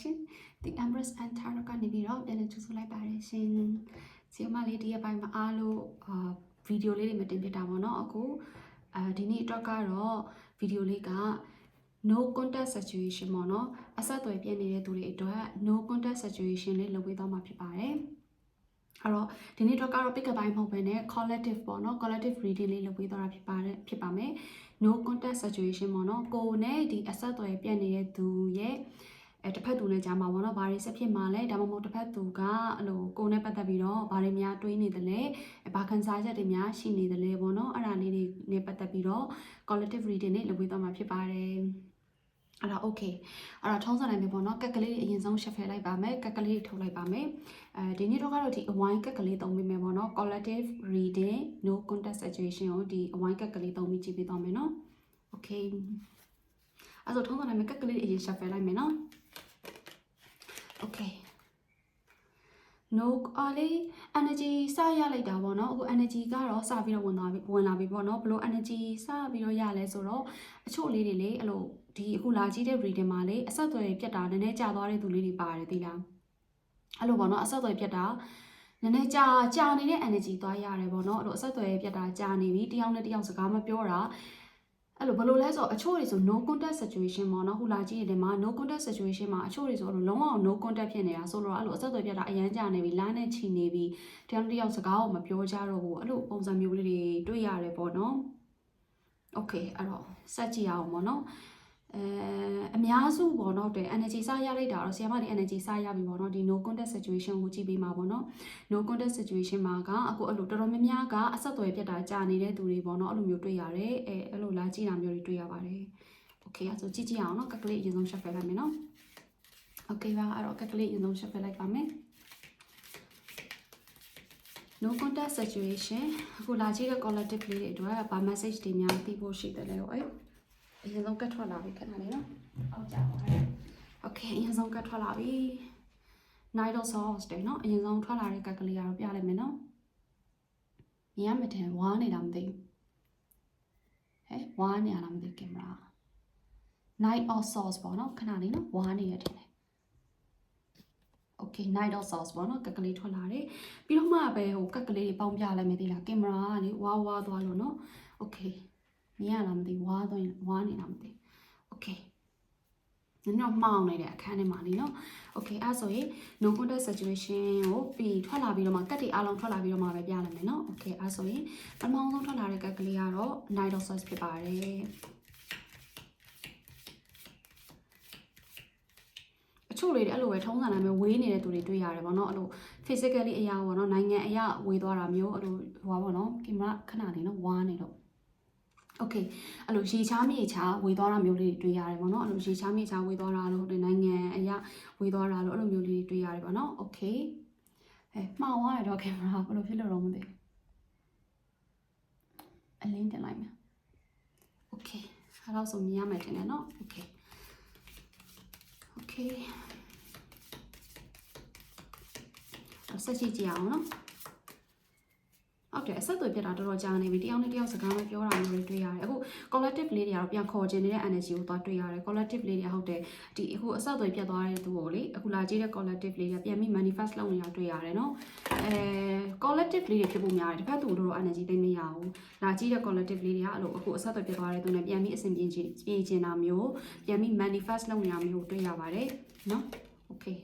ရှင် The Empress and Tarot ကနေပြီးတော့ပြန်လည်ကြိုဆိုလိုက်ပါတယ်ရှင်ဆီယမလေးဒီရက်ပိုင်းမှာအားလို့အာဗီဒီယိုလေးတွေမတင်ပြတာပေါ့နော်အခုအာဒီနေ့အတွက်ကတော့ဗီဒီယိုလေးက no contact situation ပေါ့နော်အဆက်အသွယ်ပြည့်နေတဲ့သူတွေအတွက် no contact situation လေးလုပ်ပေးသွားမှာဖြစ်ပါတယ်အဲ့တော့ဒီနေ့တော့ကတော့ pick up ပိုင်းမဟုတ်ဘဲနဲ့ collective ပေါ့နော် collective reading လေးလုပ်ပေးသွားတာဖြစ်ပါတယ်ဖြစ်ပါမယ် no contact situation ပေါ့နော်ကိုယ်နဲ့ဒီအဆက်အသွယ်ပြတ်နေတဲ့သူရဲ့ အဲတစ်ဖက်သူနဲ့ကြားမှာပေါ့နော်ဘာတွေဆက်ဖြစ်မှာလဲဒါမှမဟုတ်တစ်ဖက်သူကအဲ့လိုကိုယ်နဲ့ပတ်သက်ပြီးတော့ဘာတွေများတွေးနေတယ်လဲဘာခံစားချက်တွေများရှိနေတယ်လဲပေါ့နော်အဲ့ဒါလေးတွေနဲ့ပတ်သက်ပြီးတော့ collective reading နဲ့လုပ်ပေးသွားမှာဖြစ်ပါတယ်အဲ့ဒါ okay အဲ့ဒါထုံးစံနိုင်ပြီပေါ့နော်ကက်ကလေးတွေအရင်ဆုံး shuffle လိုက်ပါမယ်ကက်ကလေးတွေထုတ်လိုက်ပါမယ်အဲဒီနေ့တော့ကတော့ဒီအဝိုင်းကက်ကလေးသုံးမိမယ်ပေါ့နော် collective reading no contact situation ကိုဒီအဝိုင်းကက်ကလေးသုံးပြီးကြည့်ပေးသွားမယ်နော် okay အဲ့တော့ထုံးစံနိုင်မယ်ကက်ကလေးတွေအရင် shuffle လိုက်မယ်နော် okay no အားလေး energy စရလိုက်တာပေါ့နော်အခု energy ကတော့စပြီးတော့ဝင်သွားပြီဝင်လာပြီပေါ့နော်ဘလို့ energy စပြီးတော့ရလဲဆိုတော့အချို့လေးတွေလေအဲ့လိုဒီအခုလာကြည့်တဲ့ reading မှာလေအဆက်အသွယ်ပြတ်တာနည်းနည်းကြာသွားတဲ့သူလေးတွေပါတယ်သိလားအဲ့လိုပေါ့နော်အဆက်အသွယ်ပြတ်တာနည်းနည်းကြာကြာနေတဲ့ energy သွားရတယ်ပေါ့နော်အဲ့လိုအဆက်အသွယ်ပြတ်တာကြာနေပြီတယောက်နဲ့တယောက်စကားမပြောတာ အဲ့လိုဘယ်လိုလဲဆိုတော့အချို့တွေဆို no contact situation ပေါ့နော်ဟိုလာကြည့်ရတယ်မှာ no contact situation မှာအချို့တွေဆိုအဲ့လိုလုံးဝ no contact ဖြစ်နေတာဆိုတော့အဲ့လိုအဆက်အသွယ်ပြတ်တာအရန်ကြာနေပြီလမ်းနဲ့ချီနေပြီတယောက်နဲ့တယောက်စကားကိုမပြောကြတော့ဘူးအဲ့လိုပုံစံမျိုးလေးတွေတွေ့ရတယ်ပေါ့နော် okay အဲ့တော့စက်ကြည့်အောင်ပေါ့နော် အဲအများစုပေါ့နော်တဲ့ energy စရလိုက်တာတော့ဆီယမဒီ energy စရပြီပေါ့နော်ဒီ no contact situation ကိုကြည့်ပေးမှာပေါ့နော် no contact situation မှာကအခုအဲ့လိုတော်တော်များများကအဆက်အသွယ်ပြတ်တာကြာနေတဲ့သူတွေပေါ့နော်အဲ့လိုမျိုးတွေ့ရတယ်အဲအဲ့လိုလာကြည့်တာမျိုးတွေတွေ့ရပါတယ် okay အဲ့ဆိုကြည့်ကြည့်အောင်နော်ကက်ကလေးအရင်ဆုံး shuffle လိုက်မယ်နော် okay ပါအဲ့တော့ကက်ကလေးအရင်ဆုံး shuffle လိုက်ပါမယ် no contact situation အခုလာကြည့်တဲ့ collective လေးတွေအတွက်ဗာ message တွေများသိဖို့ရှိတယ်လေဟိုအဲ့ အရင်ဆုံးကတ်ထွက်လာပြီခဏလေးနော်ဟုတ်ကြပါရဲ့ okay အရင်ဆုံးကတ်ထွက်လာပြီ night of sauce တဲ့နော်အရင်ဆုံးထွက်လာတဲ့ကတ်ကလေးကတော့ပြလိုက်မယ်နော်မြင်ရမတယ်ဝါနေတာမသိဘူးဟဲ့ဝါနေရလားမသိကင်မရာ night of sauce ပေါ့နော်ခဏလေးနော်ဝါနေရတယ် okay night of sauce ပေါ့နော်ကက်ကလေးထွက်လာတယ်ပြီးတော့မှပဲဟိုကက်ကလေးတွေပေါင်းပြလိုက်မယ်သေးလားကင်မရာကလေဝါဝါသွားလို့နော် okay မြင်ရလားမသိဝါသွားရင်ဝါနေတာမသိ okay နင်တော့မှောင်းနေတဲ့အခန်းထဲမှာနေနော် okay အဲ့ဆိုရင် no contact situation ကိုပြီးထွက်လာပြီးတော့မှကက်တွေအားလုံးထွက်လာပြီးတော့မှပဲပြလိုက်မယ်နော် okay အဲ့ဆိုရင်ပထမဆုံးထွက်လာတဲ့ကက်ကလေးကတော့ night of sauce ဖြစ်ပါတယ်အချို့တွေအဲ့လိုပဲထုံးစံတိုင်းပဲဝေးနေတဲ့သူတွေတွေ့ရတယ်ပေါ့နော်အဲ့လို physically အရာပေါ့နော်နိုင်ငံအရာဝေးသွားတာမျိုးအဲ့လိုဟိုပါပေါ့နော်ကင်မရာခဏလေးနော်ဝါနေတော့ okay အဲ့လိုရေချားမြေချားဝေသွားတာမျိုးလေးတွေတွေ့ရတယ်ပေါ့နော်အဲ့လိုရေချားမြေချားဝေသွားတာလို့ဒီနိုင်ငံအရာဝေသွားတာလို့အဲ့လိုမျိုးလေးတွေတွေ့ရတယ်ပေါ့နော် okay အဲမှားသွားရတော့ကင်မရာဘယ်လိုဖြစ်လို့တော့မသိဘူးအလင်းတင်လိုက်မယ် okay အဲ့တော့ဆိုမြင်ရမယ်တင်တယ်နော် okay okay ဆက်ကြည့်ကြည့်အောင်နော် ဟုတ်တယ်အဆက်အသွယ်ပြတ်တာတော်တော်ကြာနေပြီတယောက်နဲ့တယောက်စကားမပြောတာမျိုးတွေတွေ့ရတယ်အခု collective လေးတွေကတော့ပြန်ခေါ်ခြင်းနေတဲ့ energy ကိုသွားတွေ့ရတယ် collective လေးတွေဟုတ်တယ်ဒီအခုအဆက်အသွယ်ပြတ်သွားတဲ့သူကိုလေအခုလာကြည့်တဲ့ collective လေးတွေပြန်ပြီး manifest လုပ်နေတာတွေ့ရတယ်နော်အဲ collective လေးတွေဖြစ်ဖို့များတယ်တစ်ဖက်သူတို့တော့ energy သိမရဘူးလာကြည့်တဲ့ collective လေးတွေကအဲ့လိုအခုအဆက်အသွယ်ပြတ်သွားတဲ့သူနဲ့ပြန်ပြီးအဆင်ပြေခြင်းပြေခြင်းတာမျိုးပြန်ပြီး manifest လုပ်နေတာမျိုးတွေ့ရပါတယ်နော် okay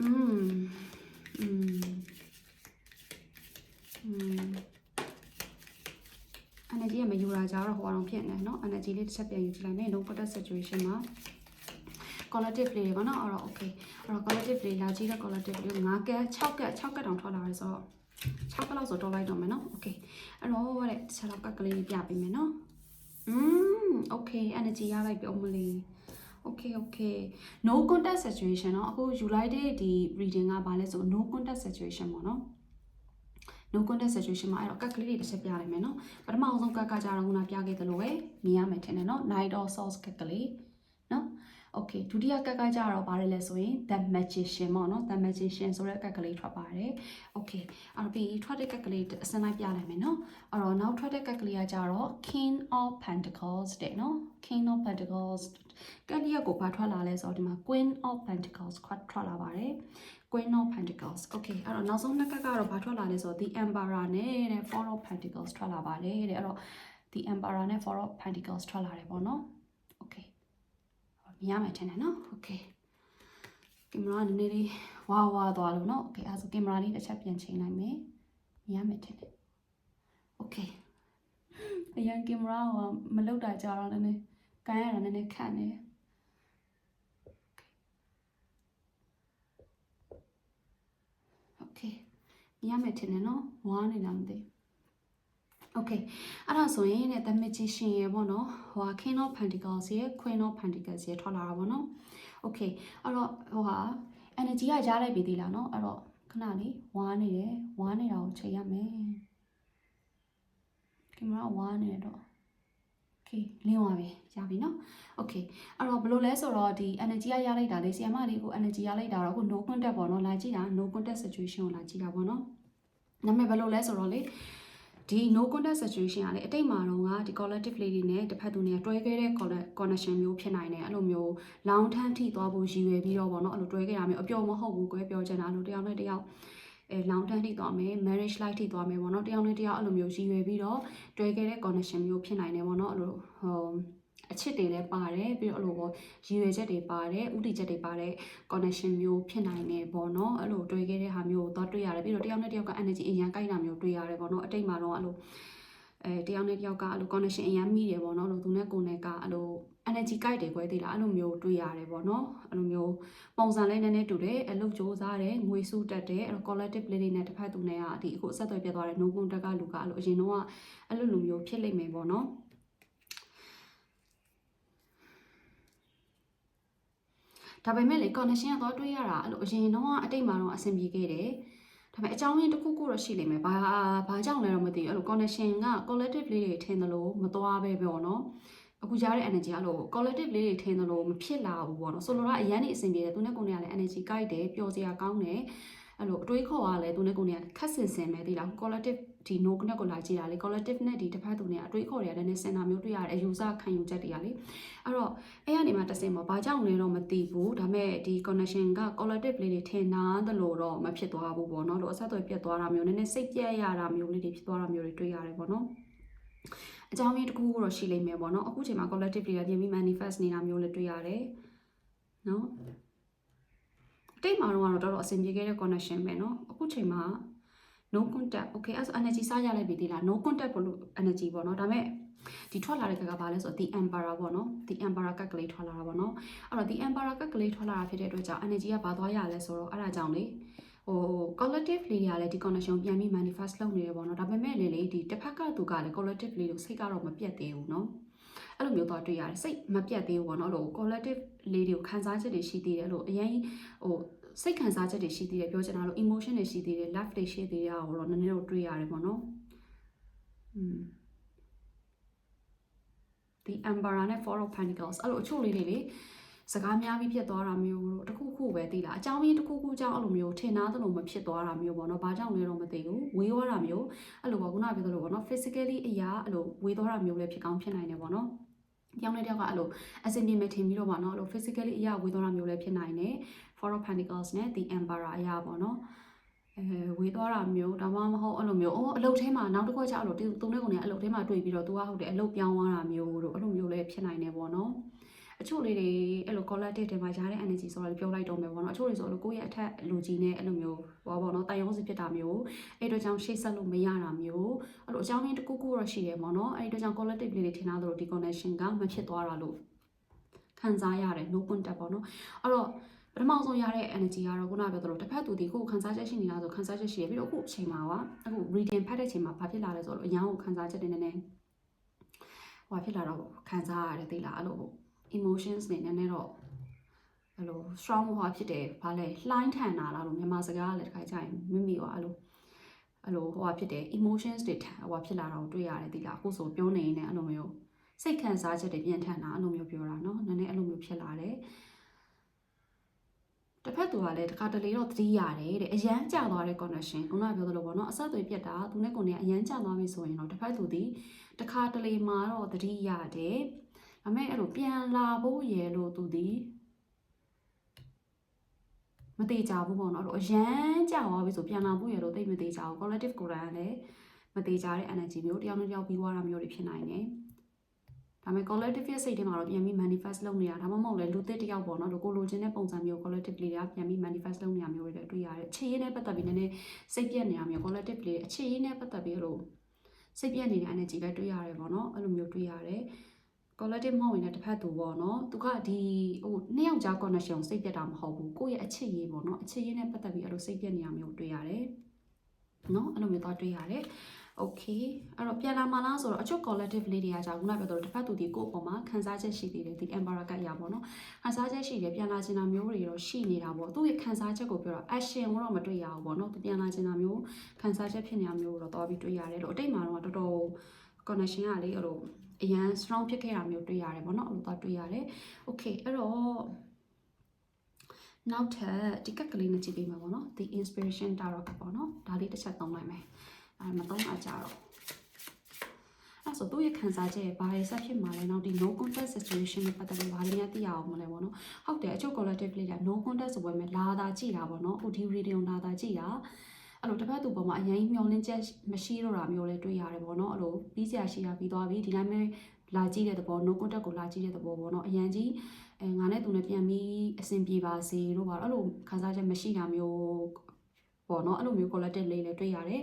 อืมอืม อืม energy ကမယူတာကြတော့ဟိုအောင်ဖြစ်နေเนาะ energy လေးတစ်ချက်ပြန်ယူကြည့်လိုက်မယ် no contact situation မှာ collective လေးတွေပေါ့နော်အဲ့တော့ okay အဲ့တော့ collective လေးလာကြည့်တဲ့ collective လေးကို9ကက်6ကက်6ကက်တောင်ထွက်လာရဲဆိုတော့6ကက်လောက်ဆိုတော့လိုက်တော့မယ်နော် okay အဲ့တော့ဟိုတဲ့တစ်ချက်လောက်ကက်ကလေးပြပေးမယ်နော်อืม okay energy ရလိုက်ပြီအမလေး okay okay no contact situation เนาะအခုယူလိုက်တဲ့ဒီ reading ကဘာလဲဆို no contact situation ပေါ့နော် no contact situation မှာအဲ့တော့ကက်ကလေးတွေတစ်ချက်ပြလိုက်မယ်နော်ပထမအောင်ဆုံးကက်ကကြတော့ခုနပြခဲ့သလိုပဲမြင်ရမယ်ထင်တယ်နော် night or source ကက်ကလေးနော် okay ဒုတိယကက်ကကြတော့ဗါတယ်လဲဆိုရင် the magician ပေါ့နော် the magician ဆိုတဲ့ကက်ကလေးထွက်ပါတယ် okay အဲ့တော့ပြီးထွက်တဲ့ကက်ကလေးအစမ်းလိုက်ပြလိုက်မယ်နော်အဲ့တော့နောက်ထွက်တဲ့ကက်ကလေးကကြတော့ king of pentacles တဲ့နော် king of pentacles ကက်လီယာကိုဘာထွက်လာလဲဆိုတော့ဒီမှာ queen of pentacles ထွက်ထွက်လာပါတယ် queen of pentacles okay အဲ့တော့နောက်ဆုံးနှစ်ကက်ကတော့ဘာထွက်လာလဲဆိုတော့ the emperor နဲ့တဲ့ four of pentacles ထွက်လာပါတယ်တဲ့အဲ့တော့ the emperor နဲ့ four of pentacles ထွက်လာတယ်ပေါ့နော် okay မြင်ရမယ်ထင်တယ်နော် okay ကင်မရာနည်းနည်းလေးဝါဝါသွားလို့နော် okay အဲ့ဒါဆိုကင်မရာလေးတစ်ချက်ပြန်ချိန်လိုက်မယ်မြင်ရမယ်ထင်တယ် okay အရင်ကင်မရာကမလောက်တာကြာတော့နည်းနည်းကန်ရတာနည်းနည်းခက်နေတယ် okay မြင် ရမယ်ထင်တယ်နော်ဝါနေလားမသိဘူး Okay အဲ့ဒါဆိုရင်တဲ့ the magician ရေပေါ့နော်ဟိုဟာ king of pentacles ရေ queen of pentacles ရေထွက်လာတာပေါ့နော် Okay အဲ့တော့ဟိုဟာ energy ကကြားလိုက်ပြီသေးလားနော်အဲ့တော့ခဏလေးဝါနေတယ်ဝါနေတာကိုချိန်ရမယ်ကင်မရာဝါနေတော့ Okay လင်းသွားပြီရပြီနော် Okay အဲ့တော့ဘယ်လိုလဲဆိုတော့ဒီ energy ကရလိုက်တာလေဆီယမလေးကို energy ရလိုက်တာတော့အခု no contact ပေါ့နော်လာကြည့်တာ no contact situation ကိုလာကြည့်တာပေါ့နော်နာမည်ဘယ်လိုလဲဆိုတော့လေဒီ no contact situation ကလေအတိတ်မှာတော့ကဒီ collective လေးတွေနဲ့တစ်ဖက်သူနဲ့တွဲခဲ့တဲ့ connection မျိုးဖြစ်နိုင်တယ်အဲ့လိုမျိုး long term ထိသွားဖို့ရည်ရွယ်ပြီးတော့ဗောနော်အဲ့လိုတွဲခဲ့တာမျိုးအပျော်မဟုတ်ဘူးကွယ်ပြောချင်တာအဲ့လိုတယောက်နဲ့တယောက် အဲ long term ထိသွားမယ် marriage life ထိသွားမယ်ဗောနော်တယောက်နဲ့တယောက်အဲ့လိုမျိုးရည်ရွယ်ပြီးတော့တွဲခဲ့တဲ့ connection မျိုးဖြစ်နိုင်တယ်ဗောနော်အဲ့လိုဟိုအချစ်တွေလည်းပါတယ်ပြီးတော့အဲ့လိုပေါ့ရည်ရွယ်ချက်တွေပါတယ်ဥတီချက်တွေပါတဲ့ connection မျိုးဖြစ်နိုင်တယ်ပေါ့နော်အဲ့လိုတွေ့ခဲ့တဲ့ဟာမျိုးကိုသွားတွေ့ရတယ်ပြီးတော့တယောက်နဲ့တယောက်က energy အရင်ကိုက်တာမျိုးတွေ့ရတယ်ပေါ့နော်အတိတ်မှာတော့အဲ့လိုအဲတယောက်နဲ့တယောက်ကအဲ့လို connection အရင်မိတယ်ပေါ့နော်အဲ့လိုသူနဲ့ကိုယ်နဲ့ကအဲ့လို energy ကိုက်တယ်ကွဲသေးလားအဲ့လိုမျိုးတွေ့ရတယ်ပေါ့နော်အဲ့လိုမျိုးပုံစံလေးနည်းနည်းတူတယ်အလုပ်စ조사တယ်ငွေစုတက်တယ်အဲ့လို collective လေးတွေနဲ့တစ်ဖက်သူနဲ့ကဒီအခုအဆက်အသွယ်ပြတ်သွားတဲ့ no contact ကလူကအဲ့လိုအရင်တော့အဲ့လိုလူမျိုးဖြစ်လိမ့်မယ်ပေါ့နော်ဒါပေမဲ့လေ connection ကတော့တွေးရတာအဲ့လိုအရင်တော့အတိတ်မှာတော့အဆင်ပြေခဲ့တယ်ဒါပေမဲ့အကြောင်းရင်းတစ်ခုခုတော့ရှိလိမ့်မယ်ဘာဘာကြောင့်လဲတော့မသိဘူးအဲ့လို connection က collective လေးတွေထင်တယ်လို့မသွားပဲပေါ့နော် အခုကြားတဲ့ energy အဲ့လို collective လေးတွေထင်တယ်လို့မဖြစ်လာဘူးပေါ့နော်ဆိုလိုတာအရန်နေအဆင်ပြေတယ်သူနဲ့ကိုယ်နဲ့ကလည်း energy ကိုက်တယ်ပျော်စရာကောင်းတယ်အဲ့လိုအတွေးခေါ်ရလဲသူနဲ့ကိုယ်နဲ့ခက်ဆင်ဆင်ပဲသိလား collective ဒီ no နဲ့ကိုလာကြည့်တာလေ collective နဲ့ဒီတစ်ဖက်သူနဲ့အတွေးခေါ်ရတယ်နဲ့စင်တာမျိုးတွေ့ရတယ်အယူဆခံယူချက်တွေကလေအဲ့တော့အဲ့ကနေမှတစ်စင်ပေါ့ဘာကြောင့်လဲတော့မသိဘူးဒါပေမဲ့ဒီ connection က collective လေးတွေထင်တာသလိုတော့မဖြစ်သွားဘူးပေါ့နော်လို့အဆက်အသွယ်ပြတ်သွားတာမျိုးနည်းနည်းစိတ်ပြက်ရတာမျိုးလေးတွေဖြစ်သွားတာမျိုးတွေတွေ့ရတယ်ပေါ့နော် အကြောင်းရင်းတစ်ခုခုတော့ရှိလိမ့်မယ်ပေါ့နော်အခုချိန်မှာ collective တွေကပြင်ပြီး manifest နေတာမျိုးလည်းတွေ့ရတယ်နော်အတိတ်မှာတော့တော်တော်အဆင်ပြေခဲ့တဲ့ connection ပဲเนาะအခုချိန်မှာ no contact okay အဲ့ဆို energy စားရလိုက်ပြီသေးလား no contact ဘလို့ energy ပေါ့เนาะဒါပေမဲ့ဒီထွက်လာတဲ့ကကဘာလဲဆိုတော့ the emperor ပေါ့เนาะ the emperor ကကလေးထွက်လာတာပေါ့เนาะအဲ့တော့ the emperor ကကလေးထွက်လာတာဖြစ်တဲ့အတွက်ကြောင့် energy ကဘာသွားရလဲဆိုတော့အဲ့ဒါကြောင့်လေ ဟို collective လေးတွေကလည်းဒီ connection ပြန်ပြီး manifest လုပ်နေတယ်ပေါ့နော်ဒါပေမဲ့လည်းလေဒီတစ်ဖက်ကသူကလည်း collective လေးကိုစိတ်ကတော့မပြတ်သေးဘူးနော်အဲ့လိုမျိုးသွားတွေ့ရတယ်စိတ်မပြတ်သေးဘူးပေါ့နော်ဟို collective လေးတွေကိုခံစားချက်တွေရှိသေးတယ်လို့အရင်ဟိုစိတ်ခံစားချက်တွေရှိသေးတယ်ပြောချင်တာလို့ emotion တွေရှိသေးတယ် love တွေရှိသေးတာကိုတော့နည်းနည်းတော့တွေ့ရတယ်ပေါ့နော်อืมဒီ amber နဲ့ four of pentacles အဲ့လိုအချို့လေးတွေလေ စကားများပြီးဖြစ်သွားတာမျိုးတို့တခုခုပဲသိလားအကြောင်းရင်းတခုခုကြောင့်အဲ့လိုမျိုးထင်သားသလိုမဖြစ်သွားတာမျိုးပေါ့နော်ဘာကြောင့်လဲတော့မသိဘူးဝေးသွားတာမျိုးအဲ့လိုပေါ့ခုနကပြောသလိုပေါ့နော် physically အရာအဲ့လိုဝေးသွားတာမျိုးလည်းဖြစ်ကောင်းဖြစ်နိုင်တယ်ပေါ့နော်ကြောင်တဲ့တယောက်ကအဲ့လိုအစင်ပြေမထင်ပြီးတော့ပေါ့နော်အဲ့လို physically အရာဝေးသွားတာမျိုးလည်းဖြစ်နိုင်တယ် four of pentacles နဲ့ the emperor အရာပေါ့နော်အဲဝေးသွားတာမျိုးဒါမှမဟုတ်အဲ့လိုမျိုးအော်အလုတ်ထဲမှာနောက်တစ်ခွက်ကျအဲ့လိုသူနဲ့ကိုယ်နဲ့အလုတ်ထဲမှာတွေ့ပြီးတော့သူကဟုတ်တယ်အလုတ်ပြောင်းသွားတာမျိုးတို့အဲ့လိုမျိုးလည်းဖြစ်နိုင်တယ်ပေါ့နော်။ အချို့လေးတွေအဲ့လို collective တွေမှာရားတဲ့ energy ဆိုတော့ပြောလိုက်တော့မယ်ပေါ့နော်အချို့တွေဆိုလို့ကိုယ့်ရဲ့အထက်လူကြီးနဲ့အဲ့လိုမျိုးဟောပေါ့နော်တိုင်ရုံးစီဖြစ်တာမျိုးအဲ့အတွက်ကြောင့်ရှေ့ဆက်လို့မရတာမျိုးအဲ့လိုအကြောင်းရင်းတစ်ခုခုတော့ရှိတယ်ပေါ့နော်အဲ့အတွက်ကြောင့် collective လေးတွေထင်တာတို့ဒီ connection ကမဖြစ်သွားတာလို့ခံစားရတယ် no contact ပေါ့နော်အဲ့တော့ပထမဆုံးရတဲ့ energy ကတော့ခုနပြောသလိုတစ်ဖက်သူဒီကိုခံစားချက်ရှိနေတာဆိုခံစားချက်ရှိရပြီးတော့အခုအချိန်မှာကအခု reading ဖတ်တဲ့အချိန်မှာဘာဖြစ်လာလဲဆိုတော့အရန်ကိုခံစားချက်တွေနည်းနည်းဟိုဖြစ်လာတော့ခံစားရတယ်သိလားအဲ့လို emotions တွေနည်းနည်းတော့အဲ့လို strong ဟောဖြစ်တယ်ဘာလဲလှိုင်းထန်တာလားလို့မြန်မာစကားလည်းတစ်ခါကြာရင်မမိပါအဲ့လိုအဲ့လိုဟိုဟာဖြစ်တယ် emotions တွေထန်ဟိုဟာဖြစ်လာတာကိုတွေ့ရတယ်သိလားအခုဆိုပြောနေနေအဲ့လိုမျိုး စိတ်ခံစားချက်တွေပြန်ထန်တာအဲ့လိုမျိုးပြောတာเนาะနည်းနည်းအဲ့လိုမျိုးဖြစ်လာတယ်တစ်ဖက်သူကလည်းတခါတလေတော့သတိရတယ်တဲ့အရန်ကြသွားတဲ့ connection ခုနကပြောသလိုပေါ့နော်အဆက်အသွယ်ပြတ်တာသူနဲ့ကိုယ်နဲ့အရန်ကြသွားပြီဆိုရင်တော့တစ်ဖက်သူဒီတခါတလေမှာတော့သတိရတယ် ဒါပေမဲ့အဲ့လိုပြန်လာဖို့ရယ်လို့သူဒီမသေးကြဘူးပေါ့နော်အဲ့လိုအရန်ကြသွားပြီဆိုပြန်လာဖို့ရယ်လို့သိမသေးကြဘူး collective ကိုယ်တိုင်ကလည်းမသေးကြတဲ့ energy မျိုးတယောက်နဲ့တယောက်ပြီးသွားတာမျိုးတွေဖြစ်နိုင်တယ်ဒါပေမဲ့ collective ရဲ့စိတ်ထဲမှာတော့ပြန်ပြီး manifest လုပ်နေတာဒါမှမဟုတ်လည်းလူသစ်တစ်ယောက်ပေါ့နော်ကိုလိုချင်တဲ့ပုံစံမျိုး collective လေးတွေကပြန်ပြီး manifest လုပ်နေတာမျိုးတွေတွေ့ရတယ်အခြေရင်းနဲ့ပတ်သက်ပြီးနည်းနည်းစိတ်ပြက်နေတာမျိုး collective လေးအခြေရင်းနဲ့ပတ်သက်ပြီးလို့စိတ်ပြက်နေတဲ့ energy ပဲတွေ့ရတယ်ပေါ့နော်အဲ့လိုမျိုးတွေ့ရတယ် collective မဟုတ်ရင်လည်းတစ်ဖက်သူပေါ့နော်သူကဒီဟိုနှစ်ယောက်ကြား connection ကိုစိတ်ပြက်တာမဟုတ်ဘူးကိုယ့်ရဲ့အချစ်ရေးပေါ့နော်အချစ်ရေးနဲ့ပတ်သက်ပြီးအဲ့လိုစိတ်ပြက်နေတာမျိုးတွေ့ရတယ်နော်အဲ့လိုမျိုးတော့တွေ့ရတယ် okay အဲ့တော့ပြန်လာမလားဆိုတော့အချုပ် collective လေးတွေကကြာခုနပြောတော့တစ်ဖက်သူဒီကိုယ့်အပေါ်မှာခံစားချက်ရှိသေးတယ်ဒီ emperor ကရပါတော့ခံစားချက်ရှိတယ်ပြန်လာချင်တာမျိုးတွေတော့ရှိနေတာပေါ့သူ့ရဲ့ခံစားချက်ကိုပြောတော့ action ကိုတော့မတွေ့ရဘူးပေါ့နော်သူပြန်လာချင်တာမျိုးခံစားချက်ဖြစ်နေတာမျိုးတော့တော်ပြီးတွေ့ရတယ်လို့အတိတ်မှာတော့တော်တော် connection ကလေအဲ့လို အရန် strong ဖြစ်ခဲ့တာမျိုးတွေ့ရတယ်ပေါ့နော်အဲ့လိုတော့တွေ့ရတယ် okay အဲ့တော့နောက်ထပ်ဒီကက်ကလေးနဲ့ကြည့်ပေးမှာပေါ့နော်ဒီ inspiration tarot ကပေါ့နော်ဒါလေးတစ်ချက်သုံးလိုက်မယ်အဲမသုံးအားကြတော့အဲ့ဆိုသူ့ရဲ့ခံစားချက်ဘာတွေဆက်ဖြစ်မှာလဲနောက်ဒီ no contact situation နဲ့ပတ်သက်ပြီးဘာတွေများသိရအောင်မလဲပေါ့နော်ဟုတ်တယ်အချုပ် collective လေးက no contact ဆိုပွဲမှာလာတာကြည့်တာပေါ့နော်ဟိုဒီ radio လာတာကြည့်တာ အဲ့လိုတစ်ဖက်သူပေါ်မှာအရင်မျောလင်းချက်မရှိတော့တာမျိုးလည်းတွေ့ရတယ်ပေါ့နော်အဲ့လိုပြီးစရာရှိတာပြီးသွားပြီဒီတိုင်းပဲလာကြည့်တဲ့သဘော no contact ကိုလာကြည့်တဲ့သဘောပေါ့နော်အရင်ကြီးအဲငါနဲ့သူနဲ့ပြန်ပြီးအဆင်ပြေပါစေလို့ပါအဲ့လိုခံစားချက်မရှိတာမျိုးပေါ့နော်အဲ့လိုမျိုး collective လေးလည်းတွေ့ရတယ်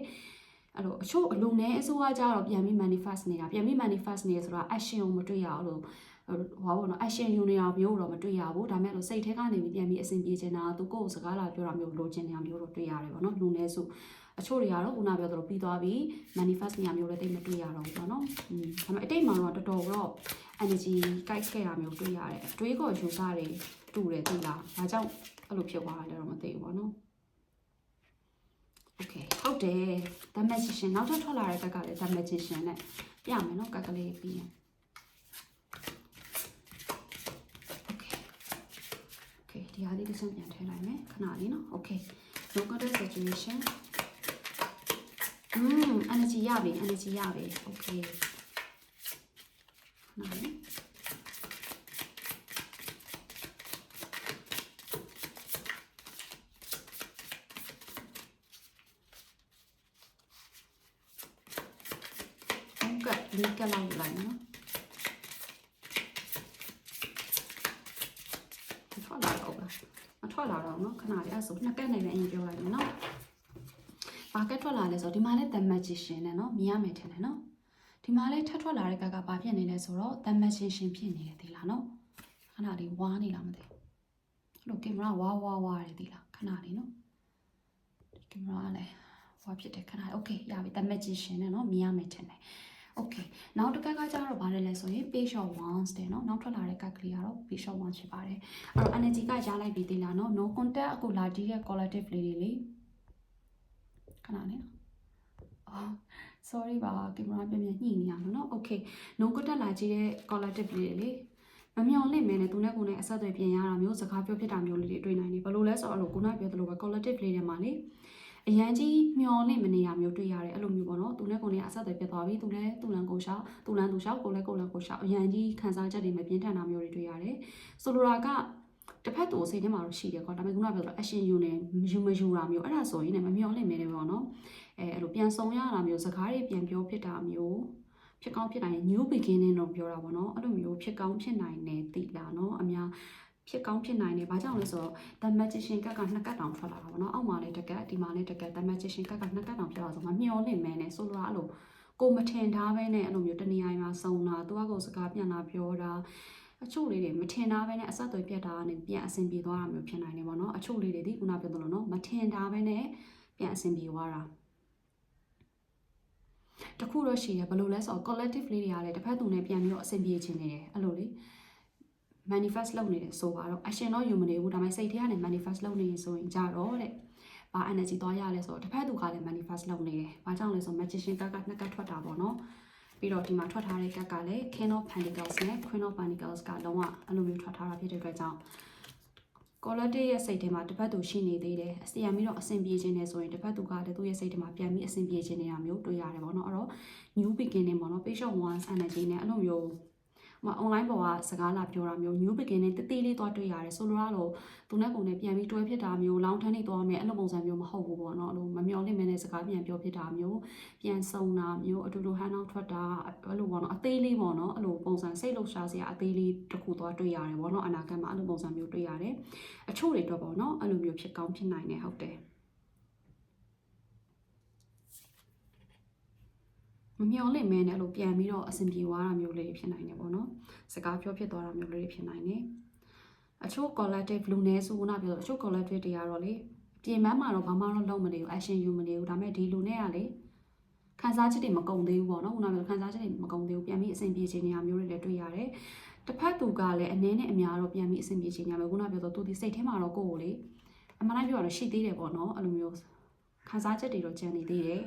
အဲ့လိုအချို့အလုံးနဲ့အစိုးရကြတော့ပြန်ပြီး manifest နေတာပြန်ပြီး manifest နေရဆိုတာ action ကိုမတွေ့ရအောင်လို့ ဟိုဘောနော် action ယူနေတာမျိုးတော့မတွေ့ရဘူးဒါပေမဲ့လို့စိတ်ထဲကနေပြီးပြန်ပြီးအဆင်ပြေချင်တာသူကိုယ့်ကိုစကားလာပြောတာမျိုးလိုချင်နေတာမျိုးတော့တွေ့ရတယ်ပေါ့နော်လူနဲ့ဆိုအချို့တွေကတော့ခုနပြောသလိုပြီးသွားပြီး manifest နေရမျိုးလည်းတိတ်မတွေ့ရတော့ဘူးပေါ့နော်อืมဒါပေမဲ့အတိတ်မှာတော့တော်တော်တော့ energy ကိုက်ခဲ့တာမျိုးတွေ့ရတယ်အတွေးခေါ်ယူစားတွေတူတယ်သိလားဒါကြောင့်အဲ့လိုဖြစ်သွားတာလည်းတော့မသိဘူးပေါ့နော် Okay ဟုတ်တယ် the magician နောက်ထပ်ထွက်လာတဲ့ကက်ကလည်း the magician နဲ့ပြမယ်နော်ကက်ကလေးပြီးရင် Okay ဒီဟာလေးတစ်စုံပြန်ထည့်လိုက်မယ်ခဏလေးနော် Okay no contact situation อืม energy ရပြီ energy ရပြီ Okay ခဏလေး ဟုတ်ကဲ့လေးကလောက်ယူလိုက်နော် ထွက်လာတော့ပါမထွက်လာတော့နော်ခဏလေးအဲ့ဆိုနှစ်ကက်နေလည်းအရင်ပြောလိုက်မယ်နော်ဘာကက်ထွက်လာလဲဆိုတော့ဒီမှာလည်း the magician နဲ့နော်မြင်ရမယ်ထင်တယ်နော်ဒီမှာလည်းထပ်ထွက်လာတဲ့ကကဘာဖြစ်နေလဲဆိုတော့ the magician ဖြစ်နေတယ်ဒီလားနော်ခဏလေးဝါနေလားမသိဘူးအဲ့လိုကင်မရာဝါဝါဝါတယ်ဒီလားခဏလေးနော်ဒီကင်မရာလည်းဝါဖြစ်တယ်ခဏလေး okay ရပြီ the magician နဲ့နော်မြင်ရမယ်ထင်တယ် okay နောက်တစ်ခါကကျတော့ဗာလဲလဲဆိုရင် page of wands တဲ့เนาะနောက်ထွက်လာတဲ့ကတ်ကလေးကတော့ page of wands ဖြစ်ပါတယ်အဲ့တော့ energy ကရလိုက်ပြီသေးလားเนาะ no contact အခုလာကြည့်တဲ့ collective လေးတွေလေခဏလေးနော်အော် sorry ပါကင်မရာပြပြညှိနေရမှာเนาะ okay no contact လာကြည့်တဲ့ collective လေးတွေလေမမျော်လင့်မဲနဲ့သူနဲ့ကိုယ်နဲ့အဆက်အသွယ်ပြင်ရတာမျိုးစကားပြောဖြစ်တာမျိုးလေးတွေတွေ့နိုင်တယ်ဘယ်လိုလဲဆိုတော့အဲ့လိုခုနပြောသလိုပဲ collective လေးတွေမှာလေ အရန်ကြီးမျောနေမနေရမျိုးတွေ့ရတယ်အဲ့လိုမျိုးပေါ့နော်သူနဲ့ကိုယ်နဲ့အဆက်အသွယ်ပြတ်သွားပြီသူလည်းသူလန်ကိုရှောက်သူလန်သူရှောက်ကိုလည်းကိုယ်လည်းကိုရှောက်အရန်ကြီးခံစားချက်တွေမပြင်းထန်တာမျိုးတွေတွေ့ရတယ်ဆိုလိုတာကတစ်ဖက်သူစိတ်ထဲမှာတော့ရှိတယ်ကွာဒါပေမဲ့ခုနကပြောသလို action ယူနေယူမယူတာမျိုးအဲ့ဒါဆိုရင်လည်းမမျောလင့်မဲတယ်ပေါ့နော်အဲအဲ့လိုပြန်ဆောင်ရတာမျိုးစကားတွေပြန်ပြောဖြစ်တာမျိုးဖြစ်ကောင်းဖြစ်နိုင်တယ် new beginning တော့ပြောတာပေါ့နော်အဲ့လိုမျိုးဖြစ်ကောင်းဖြစ်နိုင်တယ်တိလာနော်အများ ဖြစ်ကောင်းဖြစ်နိုင်တယ်။ဘာကြောင့်လဲဆိုတော့ the magician ကကနှစ်ကတ်တောင်ထွက်လာတာပေါ့နော်။အောက်မှာလည်းတစ်ကတ်ဒီမှာလည်းတစ်ကတ် the magician ကကနှစ်ကတ်တောင်ဖြစ်လာဆိုမှမျောလင့်မဲနဲ့ဆိုလိုတာအဲ့လိုကိုမထင်ထားပဲနဲ့အဲ့လိုမျိုးတနေရာမှာစုံတာသူကကိုစကားပြန်လာပြောတာအချို့လေးတွေမထင်ထားပဲနဲ့အဆက်အသွယ်ပြတ်တာနဲ့ပြန်အဆင်ပြေသွားတာမျိုးဖြစ်နိုင်တယ်ပေါ့နော်။အချို့လေးတွေဒီခုနပြောသလိုနော်မထင်ထားပဲနဲ့ပြန်အဆင်ပြေသွားတာတခုတော့ရှိတယ်ဘယ်လိုလဲဆိုတော့ collective လေးတွေကလည်းတစ်ဖက်သူနဲ့ပြန်ပြီးတော့အဆင်ပြေခြင်းနေတယ်အဲ့လိုလေ manifest လုပ်နေတယ်ဆိုပါတော့ action တော့ယူမနေဘူးဒါပေမဲ့စိတ်ထဲကနေ manifest လုပ်နေရင်ဆိုရင်ကြတော့တဲ့ဘာ energy သွားရလဲဆိုတော့တစ်ဖက်သူကလည်း manifest လုပ်နေတယ်။ဘာကြောင့်လဲဆိုတော့ magician ကကနှစ်ကထွက်တာပေါ့နော်။ပြီးတော့ဒီမှာထွက်ထားတဲ့ကတ်ကလည်း King of Pentacles နဲ့ Queen of Pentacles ကလုံးဝအဲ့လိုမျိုးထွက်ထားတာဖြစ်တဲ့အတွက်ကြောင့် quality ရဲ့စိတ်ထဲမှာတစ်ဖက်သူရှိနေသေးတယ်အစီအံပြီးတော့အဆင်ပြေခြင်းနဲ့ဆိုရင်တစ်ဖက်သူကလည်းသူ့ရဲ့စိတ်ထဲမှာပြန်ပြီးအဆင်ပြေခြင်းနေတာမျိုးတွေ့ရတယ်ပေါ့နော်အဲ့တော့ new beginning ပေါ့နော် patient ones energy နဲ့အဲ့လိုမျိုး ဟို online ပေါ်ကစကားလာပြောတာမျိုး new beginning တတိလေးသွားတွေ့ရတယ်ဆိုလိုတာတော့သူနဲ့ပုံနဲ့ပြန်ပြီးတွဲဖြစ်တာမျိုးလောင်းထန်းနေသွားမယ်အဲ့လိုပုံစံမျိုးမဟုတ်ဘူးပေါ့နော်အဲ့လိုမမျော်လင့်မဲနဲ့စကားပြန်ပြောဖြစ်တာမျိုးပြန်ဆုံတာမျိုးအတူတူဟန်အောင်ထွက်တာအဲ့လိုပေါ့နော်အသေးလေးပေါ့နော်အဲ့လိုပုံစံစိတ်လှုပ်ရှားစရာအသေးလေးတစ်ခုသွားတွေ့ရတယ်ပေါ့နော်အနာဂတ်မှာအဲ့လိုပုံစံမျိုးတွေ့ရတယ်အချို့တွေတော့ပေါ့နော်အဲ့လိုမျိုးဖြစ်ကောင်းဖြစ်နိုင်တယ်ဟုတ်တယ် မမျော်လင့်မဲနဲ့အဲ့လိုပြန်ပြီးတော့အဆင်ပြေသွားတာမျိုးလေးဖြစ်နိုင်တယ်ပေါ့နော်စကားပြောဖြစ်သွားတာမျိုးလေးဖြစ်နိုင်တယ်အချို့ collective လူနည်းစုကနာပြောအချို့ collective တွေကတော့လေပြင်ပန်းမှာတော့ဘာမှတော့လုပ်မနေဘူး action ယူမနေဘူးဒါပေမဲ့ဒီလူနဲ့ကလေခန်းစားချက်တွေမကုံသေးဘူးပေါ့နော်ခုနကပြောခန်းစားချက်တွေမကုံသေးဘူးပြန်ပြီးအဆင်ပြေခြင်းနေရာမျိုးတွေလည်းတွေ့ရတယ်တစ်ဖက်သူကလည်းအနည်းနဲ့အများတော့ပြန်ပြီးအဆင်ပြေခြင်းညာမယ်ခုနပြောတော့သူဒီစိတ်ထဲမှာတော့ကိုယ့်ကိုလေအမှန်တိုင်းပြောရတော့ရှိသေးတယ်ပေါ့နော်အဲ့လိုမျိုး ခန်းစားချက်တွေတော့ကျန်နေသေးတယ်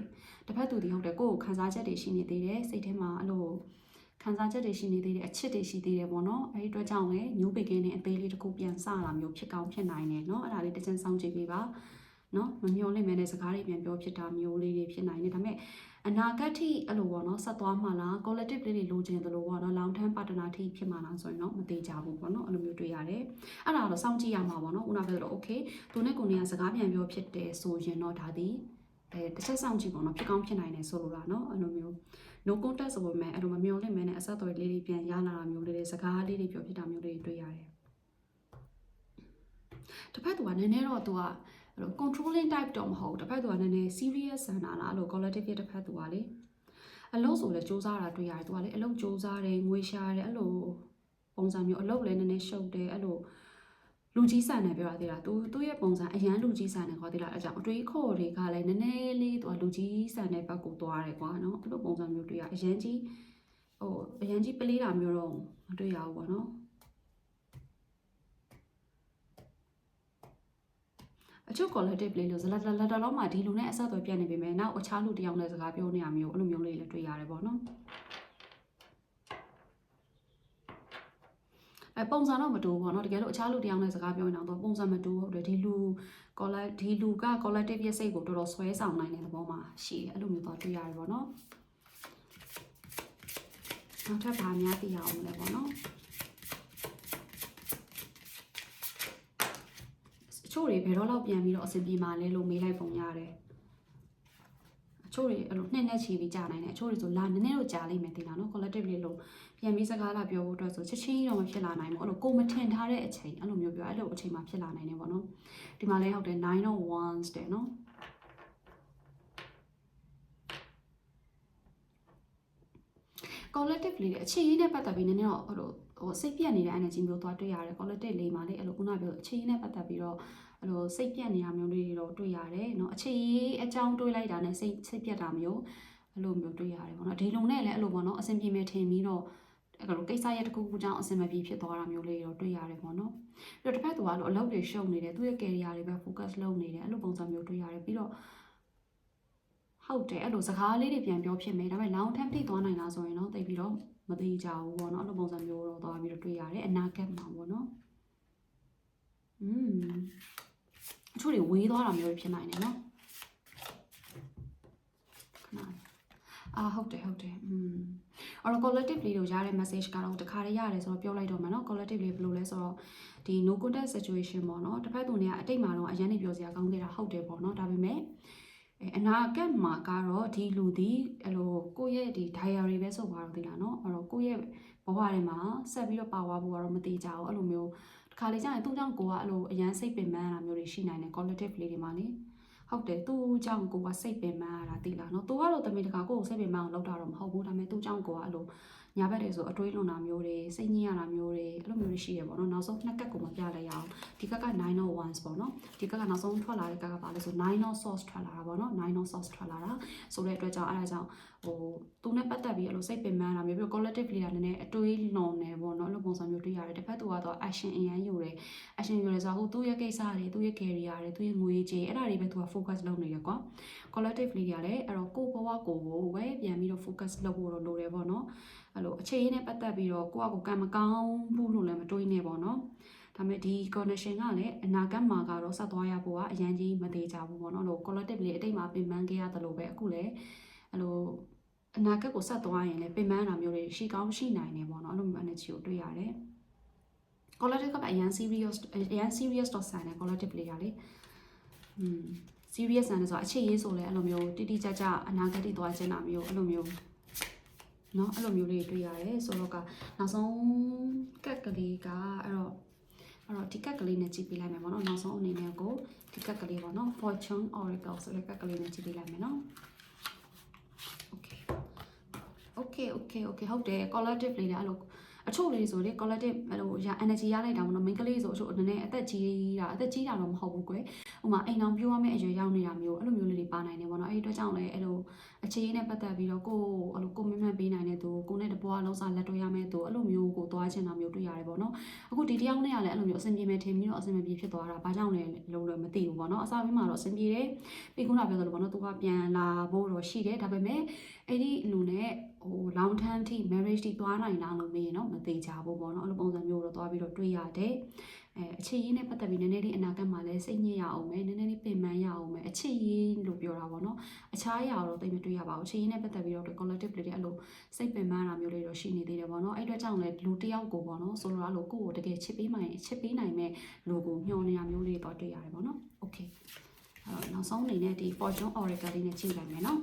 တစ်ဖက်သူဒီဟုတ်တယ်ကိုယ့်ကိုခန်းစားချက်တွေရှိနေသေးတယ်စိတ်ထဲမှာအဲ့လိုခံစားချက်တွေရှိနေသေးတယ်အချစ်တွေရှိသေးတယ်ပေါ့နော်အဲဒီအတွက်ကြောင့်လည်းညိုးပေကင်းနဲ့အသေးလေးတစ်ခုပြန်စလာမျိုးဖြစ်ကောင်းဖြစ်နိုင်တယ်เนาะအဲ့ဒါလေးတစ်ချက်စောင့်ကြည့်ပေးပါเนาะမမျော်လင့်မဲနဲ့စကားတွေပြန်ပြောဖြစ်တာမျိုးလေးတွေဖြစ်နိုင်တယ်ဒါပေမဲ့ အနာဂတ်ထိအဲ့လိုပေါ့နော်ဆက်သွားမှလား collective play တွေလိုချင်တယ်လို့ပေါ့နော် long term partner ထိဖြစ်မှလားဆိုရင်တော့မသေးကြဘူးပေါ့နော်အဲ့လိုမျိုးတွေ့ရတယ်အဲ့ဒါတော့စောင့်ကြည့်ရမှာပေါ့နော်ခုနကပြောလို့ okay သူနဲ့ကိုနေကစကားပြန်ပြောဖြစ်တယ်ဆိုရင်တော့ဒါဒီအဲတစ်ချက်စောင့်ကြည့်ပေါ့နော်ဖြစ်ကောင်းဖြစ်နိုင်တယ်ဆိုလိုတာနော်အဲ့လိုမျိုး no contact ဆိုပေမဲ့အဲ့လိုမမျောလင့်မဲနဲ့အဆက်အသွယ်လေးတွေပြန်ရလာတာမျိုးလေးတွေစကားလေးတွေပြောဖြစ်တာမျိုးလေးတွေတွေ့ရတယ်တစ်ဖက်သူကနည်းနည်းတော့သူက အဲ့လို controlling type တော့မဟုတ်ဘူးတစ်ဖက်သူကနည်းနည်း serious ဆန်တာလားအဲ့လို collective ဖြစ်တစ်ဖက်သူကလေအလုံးဆိုလဲစူးစမ်းတာတွေ့ရတယ်သူကလေအလုံးစူးစမ်းတယ်ငွေရှာတယ်အဲ့လိုပုံစံမျိုးအလုံးလည်းနည်းနည်းရှုပ်တယ်အဲ့လိုလူကြီးဆန်တယ်ပြောတာသေးလားသူသူ့ရဲ့ပုံစံအရန်လူကြီးဆန်တယ်ခေါ်သေးလားအဲကြောင့်အတွေးခေါ်တွေကလည်းနည်းနည်းလေးသူကလူကြီးဆန်တဲ့ဘက်ကိုသွားတယ်ကွာနော်အဲ့လိုပုံစံမျိုးတွေ့ရအရန်ကြီးဟိုအရန်ကြီးပလေးတာမျိုးတော့မတွေ့ရဘူးပေါ့နော် အချို့ collective လေးလို့ဇလက်လက်တော်မှာဒီလူနဲ့အဆက်အသွယ်ပြတ်နေပေမဲ့နောက်အခြားလူတစ်ယောက်နဲ့စကားပြောနေရမျိုးအဲ့လိုမျိုးလေးလည်းတွေ့ရတယ်ပေါ့နော်အဲပုံစံတော့မတူဘူးပေါ့နော်တကယ်လို့အခြားလူတစ်ယောက်နဲ့စကားပြောနေအောင်တော့ပုံစံမတူဘူးဟုတ်တယ်ဒီလူ collect ဒီလူက collective ရဲ့စိတ်ကိုတော်တော်ဆွဲဆောင်နိုင်တဲ့သဘောမှာရှိတယ်အဲ့လိုမျိုးတော့တွေ့ရတယ်ပေါ့နော်နောက်ထပ်ဘာများသိရအောင်လဲပေါ့နော်အ ချို့တွေဘယ်တော့လောက်ပြန်ပြီးတော့အဆင်ပြေမှာလဲလို့မေးလိုက်ပုံရတယ်အချို့တွေအဲ့လိုနှစ်နဲ့ချီပြီးကြာနိုင်တယ်အချို့တွေဆိုလာနည်းနည်းတော့ကြာလိမ့်မယ်တင်လားနော် collective လေးလို့ပြန်ပြီးစကားလာပြောဖို့အတွက်ဆိုချက်ချင်းတော့မဖြစ်လာနိုင်ဘူးအဲ့လိုကိုမထင်ထားတဲ့အချိန်အဲ့လိုမျိုးပြောအဲ့လိုအချိန်မှာဖြစ်လာနိုင်တယ်ပေါ့နော်ဒီမှာလဲဟုတ်တယ်9 of wands တဲ့နော် collective လေးတွေအခြေရေးနဲ့ပတ်သက်ပြီးနည်းနည်းတော့ဟိုလိုဟိုစိတ်ပြက်နေတဲ့ energy မျိုးသွားတွေ့ရတယ် collective လေးမှာလေအဲ့လိုခုနပြောအခြေရေးနဲ့ပတ်သက်ပြီးတော့ အဲ့လိုစိတ်ပြက်နေတာမျိုးလေးတွေတော့တွေ့ရတယ်เนาะအခြေရေးအကြောင်းတွေးလိုက်တာနဲ့စိတ်စိတ်ပြက်တာမျိုးအဲ့လိုမျိုးတွေ့ရတယ်ပေါ့နော်ဒီလုံနဲ့လည်းအဲ့လိုပေါ့နော်အဆင်ပြေမယ်ထင်ပြီးတော့အဲ့လိုကိစ္စရဲ့တစ်ခုခုကြောင့်အဆင်မပြေဖြစ်သွားတာမျိုးလေးတော့တွေ့ရတယ်ပေါ့နော်ပြီးတော့တစ်ဖက်သူကအဲ့လိုအလုပ်တွေရှုပ်နေတယ်သူ့ရဲ့ career တွေပဲ focus လုပ်နေတယ်အဲ့လိုပုံစံမျိုးတွေ့ရတယ်ပြီးတော့ဟုတ်တယ်အဲ့လိုစကားလေးတွေပြန်ပြောဖြစ်မယ်ဒါပေမဲ့ long term ထိသွားနိုင်လားဆိုရင်တော့သိပြီးတော့မသိကြဘူးပေါ့နော်အဲ့လိုပုံစံမျိုးတော့သွားပြီးတော့တွေ့ရတယ်အနာဂတ်မှာပေါ့နော်อืม အချို့တွေဝေးသွားတာမျိုးဖြစ်နိုင်တယ်နော်ခဏအာဟုတ်တယ်ဟုတ်တယ်อืมအဲ့တော့ collective လေးတို့ရတဲ့ message ကတော့တခါတည်းရတယ်ဆိုတော့ပြောလိုက်တော့မယ်နော် collective လေးဘယ်လိုလဲဆိုတော့ဒီ no contact situation ပေါ့နော်တစ်ဖက်သူနေကအတိတ်မှာတော့အရင်နေပြောစရာကောင်းသေးတာဟုတ်တယ်ပေါ့နော်ဒါပေမဲ့အဲအနာဂတ်မှာကတော့ဒီလူဒီအဲ့လိုကိုယ့်ရဲ့ဒီ diary ပဲဆိုပါတော့ဒီလားနော်အဲ့တော့ကိုယ့်ရဲ့ဘဝထဲမှာဆက်ပြီးတော့ပါဝါဖို့ကတော့မသေးကြဘူးအဲ့လိုမျိုးတစ် ခါလေကြာရင်သူ့ကြောင့်ကိုကအဲ့လိုအရန်စိတ်ပင်ပန်းရတာမျိုးတွေရှိနိုင်တယ် collective လေးတွေမှာလေဟုတ်တယ်သူ့ကြောင့်ကိုကစိတ်ပင်ပန်းရတာသိလားနော်သူကတော့တမင်တကာကိုကိုစိတ်ပင်ပန်းအောင်လုပ်တာတော့မဟုတ်ဘူးဒါပေမဲ့သူ့ကြောင့်ကိုကအဲ့လိုညာဘက်တွေဆိုအတွေးလွန်တာမျိုးတွေစိတ်ညစ်ရတာမျိုးတွေအဲ့လိုမျိုးတွေရှိရပေါ့နော်နောက်ဆုံးနှစ်ကတ်ကိုမပြလိုက်ရအောင်ဒီကက်က9 of wands ပေါ့နော်ဒီကက်ကနောက်ဆုံးထွက်လာတဲ့ကက်ကပါလဲဆို9 of swords ထွက်လာတာပေါ့နော်9 of swords ထွက်လာတာဆိုတဲ့အတွက်ကြောင့်အဲ့ဒါကြောင့် ဟဟိုသူနဲ့ပတ်သက်ပြီးအဲ့လိုစိတ်ပင်ပန်းတာမျိုးပြီး collective leader နည်းနည်းအတွေးလွန်နေပေါ့နော်အဲ့လိုပုံစံမျိုးတွေ့ရတယ်တစ်ဖက်သူကတော့ action အရင်ယူတယ် action ယူတယ်ဆိုတော့ဟိုသူ့ရဲ့ကိစ္စတွေသူ့ရဲ့ career တွေသူ့ရဲ့ငွေကြေးအဲ့ဒါတွေပဲသူက focus လုပ်နေတယ်ကွာ collective leader လည်းအဲ့တော့ကိုယ့်ဘဝကိုကိုပဲပြန်ပြီးတော့ focus လုပ်ဖို့တော့လိုတယ်ပေါ့နော်အဲ့လိုအခြေအနေနဲ့ပတ်သက်ပြီးတော့ကိုယ့်အကိုကံမကောင်းဘူးလို့လည်းမတွေးနဲ့ပေါ့နော်ဒါပေမဲ့ဒီ connection ကလည်းအနာဂတ်မှာကတော့ဆက်သွားရဖို့ကအရင်ကြီးမသေးကြဘူးပေါ့နော်အဲ့လို collective လေးအတိတ်မှာပင်ပန်းခဲ့ရတယ်လို့ပဲအခုလည်းအဲ့လို အနာဂတ်ကိုဆက်သွားရင်လည်းပင်ပန်းတာမျိုးတွေရှိကောင်းရှိနိုင်တယ်ပေါ့နော်အဲ့လိုမျိုး energy ကိုတွေ့ရတယ် collective ကအရင် serious အရင် serious တော့ဆန်တယ် collective လေးကလေอืม serious ဆန်တယ်ဆိုတော့အခြေရေးဆိုလဲအဲ့လိုမျိုးတိတိကျကျအနာဂတ်တိသွားခြင်းတာမျိုးအဲ့လိုမျိုးเนาะအဲ့လိုမျိုးလေးတွေ့ရတယ်ဆိုတော့ကနောက်ဆုံးကက်ကလေးကအဲ့တော့အဲ့တော့ဒီကက်ကလေးနဲ့ကြည့်ပြလိုက်မယ်ပေါ့နော်နောက်ဆုံးအနေနဲ့ကိုဒီကက်ကလေးပေါ့နော် fortune oracle ဆိုတဲ့ကက်ကလေးနဲ့ကြည့်ပြလိုက်မယ်နော် okay okay okay ဟုတ်တယ် collective လေးလည်းအဲ့လိုအချို့လေးဆိုလေ collective အဲ့လိုရ energy ရလိုက်တာမနော် main ကလေးဆိုအချို့နည်းနည်းအသက်ကြီးတာအသက်ကြီးတာတော့မဟုတ်ဘူးကွယ်ဟိုမှာအိမ်အောင်ပြောရမယ့်အရွယ်ရောက်နေတာမျိုးအဲ့လိုမျိုးလေးတွေပါနိုင်တယ်ပေါ့နော်အဲ့ဒီအတွက်ကြောင့်လည်းအဲ့လိုအခြေအနေနဲ့ပတ်သက်ပြီးတော့ကိုယ်အဲ့လိုကိုမမှန်ပေးနိုင်တဲ့သူကိုနဲ့တပွားလုံးစားလက်တွဲရမယ့်သူအဲ့လိုမျိုးကိုသွားချင်တာမျိုးတွေ့ရတယ်ပေါ့နော်အခုဒီတယောက်နဲ့ကလည်းအဲ့လိုမျိုးအဆင်ပြေမယ်ထင်ပြီးတော့အဆင်မပြေဖြစ်သွားတာဘာကြောင့်လဲလို့လည်းမသိဘူးပေါ့နော်အစားပိုင်းမှာတော့အဆင်ပြေတယ်ပြီးခုနပြောသလိုပေါ့နော်သူကပြန်လာဖို့တော့ရှိတယ်ဒါပေမဲ့အဲ့ဒီလူနဲ့ ဟို long term ထိ marriage ထိသွားနိုင်တာလို့မေးရင်တော့မသေးကြဘူးပေါ့နော်အဲ့လိုပုံစံမျိုးတော့သွားပြီးတော့တွေ့ရတယ်အဲအခြေရင်းနဲ့ပတ်သက်ပြီးနည်းနည်းလေးအနာဂတ်မှာလည်းစိတ်ညစ်ရအောင်မယ်နည်းနည်းလေးပင်ပန်းရအောင်မယ်အခြေရင်းလို့ပြောတာပေါ့နော်အခြားအရာတော့သိမတွေ့ရပါဘူးအခြေရင်းနဲ့ပတ်သက်ပြီးတော့ collective လေးတွေအဲ့လိုစိတ်ပင်ပန်းတာမျိုးလေးတော့ရှိနေသေးတယ်ပေါ့နော်အဲ့အတွက်ကြောင့်လည်းလူတစ်ယောက်ကိုပေါ့နော်ဆိုလိုတာလို့ကိုယ့်ကိုတကယ်ချစ်ပေးမှရင်ချစ်ပေးနိုင်မဲ့လူကိုမျှော်နေတာမျိုးလေးတော့တွေ့ရတယ်ပေါ့နော် okay အဲ့တော့နောက်ဆုံးအနေနဲ့ဒီ fortune oracle လေးနဲ့ချိန်လိုက်မယ်နော်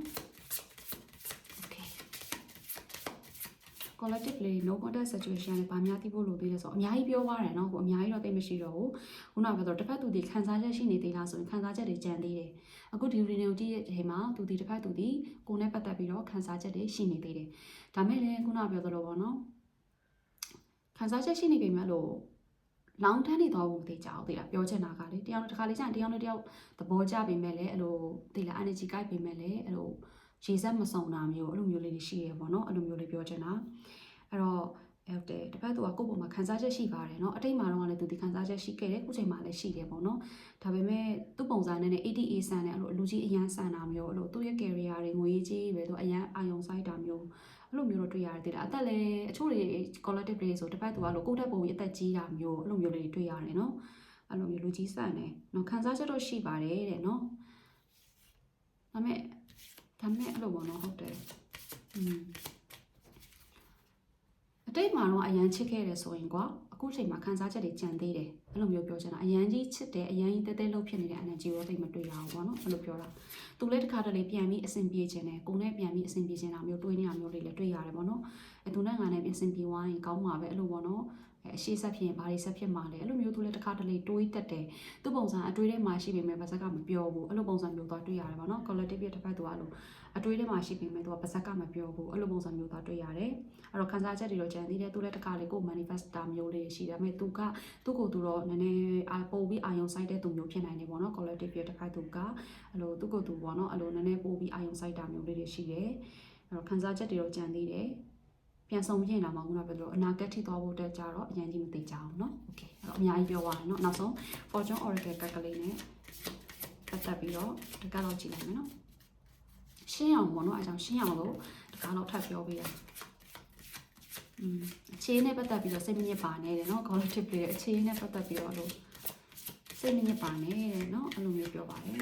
okay collective လေး no contact situation နဲ့ဗာများသိဖို့လိုသေးလဲဆိုတော့အများကြီးပြောသွားတယ်เนาะကိုအများကြီးတော့သိမရှိတော့ဘူးခုနကပြောတော့တစ်ဖက်သူဒီခံစားချက်ရှိနေသေးလားဆိုရင်ခံစားချက်တွေကြံသေးတယ်အခုဒီ reading ကိုကြည့်တဲ့အချိန်မှာသူဒီတစ်ဖက်သူဒီကိုနဲ့ပတ်သက်ပြီးတော့ခံစားချက်တွေရှိနေသေးတယ်ဒါမဲ့လည်းခုနကပြောသလိုပေါ့နော်ခံစားချက်ရှိနေပြီမဲ့လို့လောင်ထန်းနေတော့ဘူးသိကြအောင်သိလားပြောချင်တာကလေတယောက်တစ်ခါလေးကျရင်တယောက်နဲ့တယောက်သဘောကျပေမဲ့လည်းအဲ့လိုသိလား energy ကိုက်ပေမဲ့လည်းအဲ့လို ရေစက်မစုံတာမျိုးအဲ့လိုမျိုးလေးတွေရှိရပေါ့နော်အဲ့လိုမျိုးလေးပြောချင်တာအဲ့တော့ဟုတ်တယ်တစ်ဖက်သူကကိုယ့်ပုံမှာခံစားချက်ရှိပါတယ်เนาะအတိတ်မှာတော့လည်းသူဒီခံစားချက်ရှိခဲ့တယ်ခုချိန်မှာလည်းရှိတယ်ပေါ့နော်ဒါပေမဲ့သူ့ပုံစံနဲ့ ATA ဆန်တယ်အဲ့လိုအလူကြီးအရန်ဆန်တာမျိုးအဲ့လိုသူ့ရဲ့ career တွေငွေကြီးပဲသူအရန်အာယုံဆိုင်တာမျိုးအဲ့လိုမျိုးတော့တွေ့ရတယ်တဲ့အသက်လည်းအချို့တွေ collective တွေဆိုတစ်ဖက်သူကလို့ကိုယ့်တက်ပုံကြီးအသက်ကြီးတာမျိုးအဲ့လိုမျိုးလေးတွေ့ရတယ်เนาะအဲ့လိုမျိုးလူကြီးဆန်တယ်เนาะခံစားချက်တော့ရှိပါတယ်တဲ့เนาะဒါပေမဲ့ ဒါပေမဲ့အဲ့လိုပေါ့နော်ဟုတ်တယ်อืมအတိတ်မှာတော့အရန်ချစ်ခဲ့တယ်ဆိုရင်ကွာအခုချိန်မှာခံစားချက်တွေကြံသေးတယ်အဲ့လိုမျိုးပြောချင်တာအရန်ကြီးချစ်တယ်အရန်ကြီးတဲတဲလှုပ်ဖြစ်နေတဲ့ energy ကိုသိမတွေ့ရဘူးပေါ့နော်အဲ့လိုပြောတာသူလည်းတစ်ခါတလေပြန်ပြီးအဆင်ပြေခြင်းနဲ့ကိုယ်နဲ့ပြန်ပြီးအဆင်ပြေခြင်းတာမျိုးတွေးနေတာမျိုးတွေလည်းတွေ့ရတယ်ပေါ့နော်အဲသူနဲ့ငါနဲ့ပြန်အဆင်ပြေသွားရင်ကောင်းမှာပဲအဲ့လိုပေါ့နော် အဲအရှိဆက်ဖြစ်ရင်ဘာတွေဆက်ဖြစ်မှာလဲအဲ့လိုမျိုးသူလည်းတစ်ခါတလေတွေးတတ်တယ်သူပုံစံအတွေးထဲမှာရှိပေမဲ့ဗစက်ကမပြောဘူးအဲ့လိုပုံစံမျိုးသွားတွေ့ရတယ်ပေါ့နော် collective ရဲ့တစ်ဖက်သူကအဲ့လိုအတွေးထဲမှာရှိပေမဲ့သူကဗစက်ကမပြောဘူးအဲ့လိုပုံစံမျိုးသွားတွေ့ရတယ်အဲ့တော့ခံစားချက်တွေတော့ကြံသေးတယ်သူလည်းတစ်ခါလေကို manifest တာမျိုးလေးရှိတယ်ဒါပေမဲ့သူကသူ့ကိုယ်သူတော့နည်းနည်းအာပို့ပြီးအာယုံဆိုင်တဲ့သူမျိုးဖြစ်နိုင်တယ်ပေါ့နော် collective ရဲ့တစ်ဖက်သူကအဲ့လိုသူ့ကိုယ်သူပေါ့နော်အဲ့လိုနည်းနည်းပို့ပြီးအာယုံဆိုင်တာမျိုးလေးတွေရှိတယ်အဲ့တော့ခံစားချက်တွေတော့ကြံသေးတယ် ပြန်ဆုံးပြင်လာမှာခုနကပြောလို့အနာဂတ်ထိသွားဖို့အတွက်ကြတော့အရင်ကြီးမသိကြအောင်เนาะโอเคအဲ့တော့အများကြီးပြောသွားတယ်เนาะနောက်ဆုံး fortune oracle ကတ်ကလေးနဲ့ပတ်သက်ပြီးတော့ဒီကတော့ကြည့်လိုက်မယ်เนาะရှင်းအောင်ပေါ့เนาะအဲကြောင့်ရှင်းအောင်လို့ဒီကတော့ထပ်ပြောပေးတာอืมအခြေအနေနဲ့ပတ်သက်ပြီးတော့စိတ်မညစ်ပါနဲ့တဲ့เนาะ collective လေးအခြေအနေနဲ့ပတ်သက်ပြီးတော့လို့စိတ်မညစ်ပါနဲ့တဲ့เนาะအဲ့လိုမျိုးပြောပါတယ်